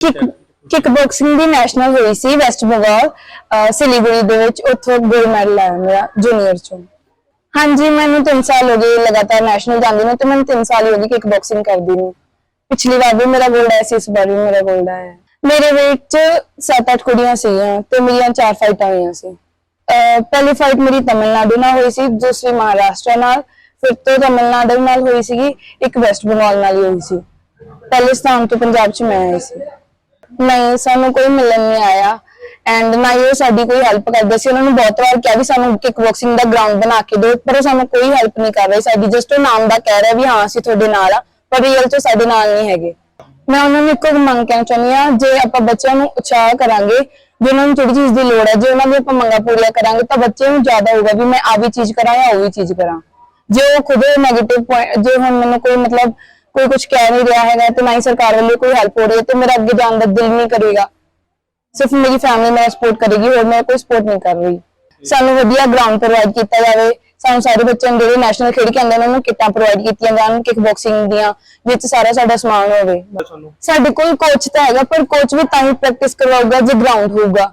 ਕਿਕ boxing ਦੀ national ਹੋਈ ਸੀ West Bengal Siliguri ਦੇ ਵਿੱਚ ਉੱਥੋਂ ਗੋਲਡ ਮੈਡਲ ਆਇਆ ਮੇਰਾ ਜੂਨੀਅਰ ਚੋਂ। ਹਾਂਜੀ ਮੈਨੂੰ 3 ਸਾਲ ਹੋ ਗਏ ਲਗਾਤਾਰ ਨੈਸ਼ਨਲ ਜਾਂਦੀ ਨੂੰ ਤੇ ਮੈਨੂੰ 3 ਸਾਲ ਹੀ ਹੋ ਗਏ ਕਿਕ ਬਾਕਸਿੰਗ ਕਰਦੀ ਨੂੰ। ਪਿਛਲੀ ਵਾਰ ਵੀ ਮੇਰਾ ਗੋਲਡ ਆਇਆ ਸੀ ਇਸ ਵਾਰ ਵੀ ਮੇਰਾ ਗੋਲਡ ਆਇਆ ਮੇਰੇ weight ਚ 7-8 ਕੁੜੀਆਂ ਸੀਗੀਆਂ ਤੇ ਮੇਰੀਆਂ 4 ਫਾਈਟਾਂ ਹੋਈਆਂ ਸੀ। ਪਹਿਲੀ ਫਾਈਟ ਮੇਰੀ ਤਮਿਲਨਾਡੂ ਨਾਲ ਹੋਈ ਸੀ ਦੂਸਰੀ ਮਹਾਰਾਸ਼ਟਰ ਨਾਲ ਫਿਰ ਤੋਂ ਤਮਿਲਨਾਡੂ ਨਾਲ ਹੋਈ ਸੀਗੀ ਇੱਕ ਵੈਸਟ ਬੰਗਾਲ ਨਾਲ ਹੀ ਹੋਈ ਸੀ। ਪਹਿਲੇ ਸਥਾਨ ਤੋਂ ਪੰਜਾਬ ਚ ਮੈਂ ਆਈ ਸੀ। ਨਹੀਂ ਸਾਨੂੰ ਕੋਈ ਮਿਲਣ ਨਹੀਂ ਆਇਆ। ਐਂਡ ਨਾ ਹੀ ਸਾਡੀ ਕੋਈ ਹੈਲਪ ਕਰਦੇ ਸੀ। ਉਹਨਾਂ ਨੂੰ ਬਹੁਤ ਵਾਰ ਕਿਹਾ ਵੀ ਸਾਨੂੰ ਕਿਕ ਬਾਕਸਿੰਗ ਦਾ ਗਰਾਊਂਡ ਬਣਾ ਕੇ ਦਿਓ, ਪਰ ਉਹ ਸਾਨੂੰ ਕੋਈ ਹੈਲਪ ਨਹੀਂ ਕਰ ਰਹੇ। ਸਾਡੀ ਜਸਟ ਉਹ ਨਾਮ ਦਾ ਕਹਿ ਰਿਹਾ ਵੀ ਹਾਂ, ਅਸੀਂ ਤੁਹਾਡੇ ਨਾਲ ਆ, ਪਰ ਰੀਅਲ ਚ ਸਾਡੇ ਨਾਲ ਨਹੀਂ ਹੈਗੇ। ਮੈਂ ਉਹਨਾਂ ਨੂੰ ਇੱਕੋ ਮੰਗ ਕਹਿਣਾ ਚਾਹੁੰਦੀ ਆ ਜੇ ਆਪਾਂ ਬੱਚਿਆਂ ਨੂੰ ਉਤਸ਼ਾਹ ਕਰਾਂਗੇ, ਜੇ ਉਹਨਾਂ ਨੂੰ ਜਿਹੜੀ ਚੀਜ਼ ਦੀ ਲੋੜ ਹੈ, ਜੇ ਉਹਨਾਂ ਦੀ ਆਪਾਂ ਮੰਗਾਂ ਪੂਰੀਆਂ ਕਰਾਂਗੇ, ਤਾਂ ਬੱਚੇ ਨੂੰ ਜ਼ਿਆਦਾ ਹੋਊਗਾ ਵੀ ਮੈਂ ਆ ਵੀ ਚੀਜ਼ ਕਰਾਂ ਜਾਂ ਉਹ ਵੀ ਚੀਜ਼ ਕਰਾਂ। ਜੇ ਉਹ ਖੁਦ 네ਗੇਟਿਵ ਜੇ ਹੁਣ ਮੈਨੂੰ ਕੋਈ ਮਤਲਬ ਕੋਈ ਕੁਝ ਕਹਿ ਨਹੀਂ ਰਿਹਾ ਹੈਗਾ ਤੇ ਨਾ ਹੀ ਸਰਕਾਰ ਵੱਲੋਂ ਕੋਈ ਹੈਲਪ ਹੋ ਰਹੀ ਹੈ ਤੇ ਮੇਰਾ ਅੱਗੇ ਜਾਣ ਦਾ ਦਿਲ ਨਹੀਂ ਕਰੇਗਾ। ਸਿਰਫ ਮੇਰੀ ਫੈਮਿਲੀ ਮੇਰਾ ਸਪੋਰਟ ਕਰੇਗੀ, ਹੋਰ ਮੈਂ ਕੋਈ ਸਪੋਰਟ ਨਹੀਂ ਕਰ ਰਹੀ। ਸਾਨੂੰ ਵਧੀਆ ਗਰਾਊਂਡ ਪ੍ਰੋਵਾਈਡ ਕੀਤਾ ਜਾਵੇ। ਸਾਨੂੰ ਸਾਰੇ ਬੱਚਿਆਂ ਨੂੰ ਨੈਸ਼ਨਲ ਖੇਡ ਕੇ ਆਉਂਦੇ ਉਹਨਾਂ ਨੂੰ ਕਿੱਟਾਂ ਪ੍ਰੋਵਾਈਡ ਕੀਤੀਆਂ ਜਾਣ ਕਿਕ ਬਾਕਸਿੰਗ ਦੀਆਂ, ਵਿੱਚ ਸਾਰਾ ਸਾਡਾ ਸਮਾਨ ਹੋਵੇ। ਸਾਡੇ ਕੋਲ ਕੋਚ ਤਾਂ ਹੈਗਾ, ਪਰ ਕੋਚ ਵੀ ਤਾਂ ਹੀ ਪ੍ਰੈਕਟਿਸ ਕਰਵਾਊਗਾ ਜੇ ਗਰਾਊਂਡ ਹੋਊਗਾ।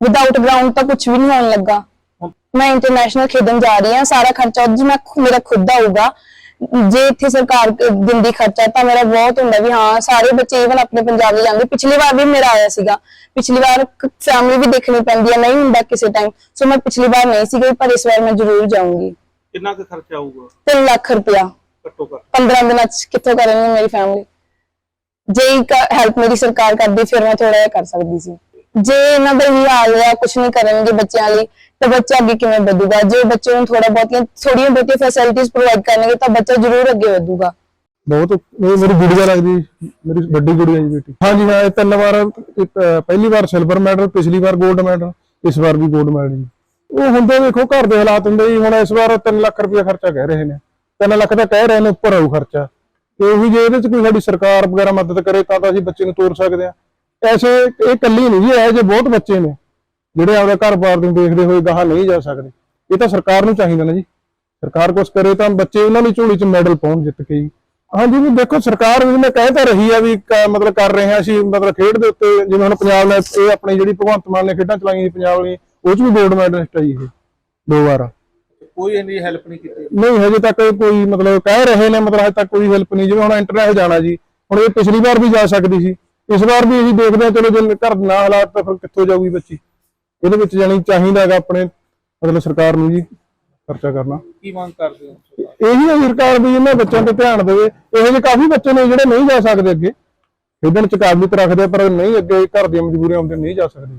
ਵਿਦਆਊਟ ਗਰਾਊਂਡ ਤਾਂ ਕੁਝ ਵੀ ਨਹੀਂ ਹੋਣ ਲੱਗਾ। ਮੈਂ ਇੰਟਰਨੈਸ਼ਨਲ ਖੇਡਣ ਜਾ ਰਹੀ ਹਾਂ, ਸਾਰਾ ਖਰਚਾ ਉਹਦੇ 'ਚ ਮੈਂ ਮੇਰਾ ਖੁਦ ਦਾ ਹੋਊਗਾ। ਜੇ ਇੱਥੇ ਸਰਕਾਰ ਦਿੰਦੀ ਖਰਚਾ ਤਾਂ ਮੇਰਾ ਬਹੁਤ ਹੁੰਦਾ ਵੀ ਹਾਂ ਸਾਰੇ ਬੱਚੇ ਇਵਨ ਆਪਣੇ ਪੰਜਾਬ ਜਾਂਦੇ। ਪਿਛਲੀ ਵਾਰ ਵੀ ਮੇਰਾ ਆਇਆ ਸੀਗਾ। ਪਿਛਲੀ ਵਾਰ ਫੈਮਿਲੀ ਵੀ ਦੇਖਣੀ ਪੈਂਦੀ ਹੈ ਨਹੀਂ ਹੁੰਦਾ ਕਿਸੇ ਟਾਈਮ ਸੋ ਮੈਂ ਪਿਛਲੀ ਵਾਰ ਨਹੀਂ ਸੀ ਗਈ ਪਰ ਇਸ ਵਾਰ ਮੈਂ ਜ਼ਰੂਰ ਜਾਊਂਗੀ। ਕਿੰਨਾ ਕੁ ਖਰਚਾ ਆਊਗਾ? 3 ਲੱਖ ਰੁਪਇਆ। ਘੱਟੋ ਘੱਟ। 15 ਦਿਨਾਂ ਚ ਕਿੱਥੋਂ ਕਰਨਗੇ ਮੇਰੀ ਫੈਮਿਲੀ ਜੇ ਹੈਲਪ ਮੇਰੀ ਸਰਕਾਰ ਕਰਦੀ ਫਿਰ ਮੈਂ ਥੋੜਾ ਜਿਹਾ ਕਰ ਸਕਦੀ ਸੀ। ਜੇ ਇਹਨਾਂ ਦਾ ਹੀ ਹਾਲ ਹੈ ਕੁਝ ਨਹੀਂ ਕਰਨਗੇ ਬੱਚਿਆਂ ਲਈ ਤਾਂ ਬੱਚਾ ਅੱਗੇ ਕਿਵੇਂ ਵਧੂਗਾ? ਜੇ ਬੱਚੇ ਨੂੰ ਥੋੜਾ ਬਹੁਤੀਆਂ ਥੋੜੀਆਂ ਬਹੁਤੀਆਂ ਫੈਸਿਲਿਟੀਆਂ ਪ੍ਰੋਵਾਈਡ ਕਰਨਗੇ ਤਾਂ ਬੱਚਾ ਜ਼ਰੂਰ ਅੱਗੇ ਵਧੂਗਾ। ਬਹੁਤ ਇਹ ਮੇਰੀ ਗੁੜੀਆ ਲੱਗਦੀ ਮੇਰੀ ਵੱਡੀ ਗੁੜੀਆ ਜੀ ਬੇਟੀ। ਹਾਂਜੀ ਮੈਂ ਇਹ ਤਿੰਨ ਵਾਰ ਇੱਕ, ਅਹ, ਪਹਿਲੀ ਵਾਰ ਸਿਲਵਰ ਮੈਡਲ ਪਿਛਲੀ ਵਾਰ 골ਡ ਮੈਡਲ ਇਸ ਵਾਰ ਵੀ 골ਡ ਮੈਡਲ ਜੀ। ਉਹ ਹੁੰਦੇ ਵੇਖੋ ਘਰ ਦੇ ਹਾਲਾਤ ਹੁੰਦੇ ਜੀ ਹੁਣ ਇਸ ਵਾਰ 3 ਲੱਖ ਰੁਪਏ ਖਰਚਾ ਕਹਿ ਰਹੇ ਨੇ। 3 ਲੱਖ ਤਾਂ ਕਹਿ ਰਹੇ ਨੇ ਉੱਪਰ ਆਊ ਖਰਚਾ। ਤੇ ਉਹ ਜੇ ਇਹਦੇ ਚ ਕੋਈ ਸਾਡੀ ਸਰਕਾਰ ਵਗੈਰਾ ਮਦਦ ਕਰੇ ਤਾਂ ਤਾਂ ਅਸੀਂ ਬੱਚੇ ਨੂੰ ਤੋਰ ਸਕਦੇ ਆ ਐਸੇ ਇਹ ਇਕੱਲੀ ਨਹੀਂ ਇਹ ਜੇ ਬਹੁਤ ਬੱਚੇ ਨੇ ਜਿਹੜੇ ਆਪਦਾ ਘਰ-ਬਾਰ ਨੂੰ ਦੇਖਦੇ ਹੋਏ ਗਾਹਾਂ ਨਹੀਂ ਜਾ ਸਕਦੇ। ਇਹ ਤਾਂ ਸਰਕਾਰ ਨੂੰ ਚਾਹੀਦਾ ਨਾ ਜੀ। ਸਰਕਾਰ ਕੁਛ ਕਰੇ ਤਾਂ ਬੱਚੇ ਉਹਨਾਂ ਦੀ ਝੋਲੀ 'ਚ ਮੈਡਲ ਪਾਉਣ ਜਿੱਤ ਕੇ ਜੀ। ਹਾਂਜੀ ਵੀ ਦੇਖੋ ਸਰਕਾਰ ਵੀ ਮੈਂ ਕਹਿ ਤਾਂ ਰਹੀ ਆ ਵੀ ਮਤਲਬ ਕਰ ਰਹੇ ਹਾਂ ਅਸੀਂ ਮਤਲਬ ਖੇਡ ਦੇ ਉੱਤੇ ਜਿਵੇਂ ਹੁਣ ਪੰਜਾਬ ਨੇ ਇਹ ਆਪਣੀ ਜਿਹੜੀ ਭਗਵੰਤ ਮਾਨ ਨੇ ਖੇਡਾਂ ਚਲਾਈਆਂ ਸੀ ਪੰਜਾਬ ਲਈ ਉਹ 'ਚ ਵੀ ਗੋਲਡ ਮੈਡਲਿਸਟ ਆਈ ਇਹ ਦੋ ਵਾਰ। ਕੋਈ ਇੰਨੀ ਹੈਲਪ ਨਹੀਂ ਕੀਤੀ। ਨਹੀਂ ਹਜੇ ਤੱਕ ਕੋਈ ਮਤਲਬ ਕਹਿ ਰਹੇ ਨੇ ਮਤਲਬ ਹਜੇ ਤੱਕ ਕੋਈ ਹੈਲਪ ਨਹੀਂ ਜਿਵੇਂ ਹੁਣ ਇੰਟਰਨੈਟ ਜਾਣਾ ਜੀ ਹੁਣ ਇਹ ਪਿਛਲੀ ਵਾਰ ਵੀ ਜਾ ਸਕਦੀ ਸੀ। ਇਸ ਵਾਰ ਵੀ ਅਸੀਂ ਦੇਖਦੇ ਹਾਂ ਚਲੋ ਜੇ ਘਰ ਨਾ ਹਾਲਾਤ ਤਾਂ ਫਿਰ ਕਿੱਥੋਂ ਜਾਊਗੀ ਬੱਚੀ? ਇਹਦੇ ਵਿੱਚ ਜਾਣੀ ਚਾਹੀਦਾ ਹੈਗਾ ਆਪਣੇ ਮਤਲਬ ਸਰਕਾਰ ਨੂੰ ਜੀ ਖਰਚਾ ਕਰਨਾ। ਕੀ ਮੰਗ ਕਰਦੇ ਹੋ? ਇਹੀ ਹੈ ਸਰਕਾਰ ਵੀ ਇਹਨਾਂ ਬੱਚਿਆਂ ਤੇ ਧਿਆਨ ਦੇਵੇ। ਇਹੋ ਜਿਹੇ ਕਾਫੀ ਬੱਚੇ ਨੇ ਜਿਹੜੇ ਨਹੀਂ ਜਾ ਸਕਦੇ ਅੱਗੇ। ਖੇਡਣ ਚ ਕਾਬਲੀਅਤ ਰੱਖਦੇ ਪਰ ਨਹੀਂ ਅੱਗੇ ਘਰ ਦੀਆਂ ਮਜਬੂਰੀਆਂ ਹੁੰਦੀਆਂ ਨਹੀਂ ਜਾ ਸਕਦੇ।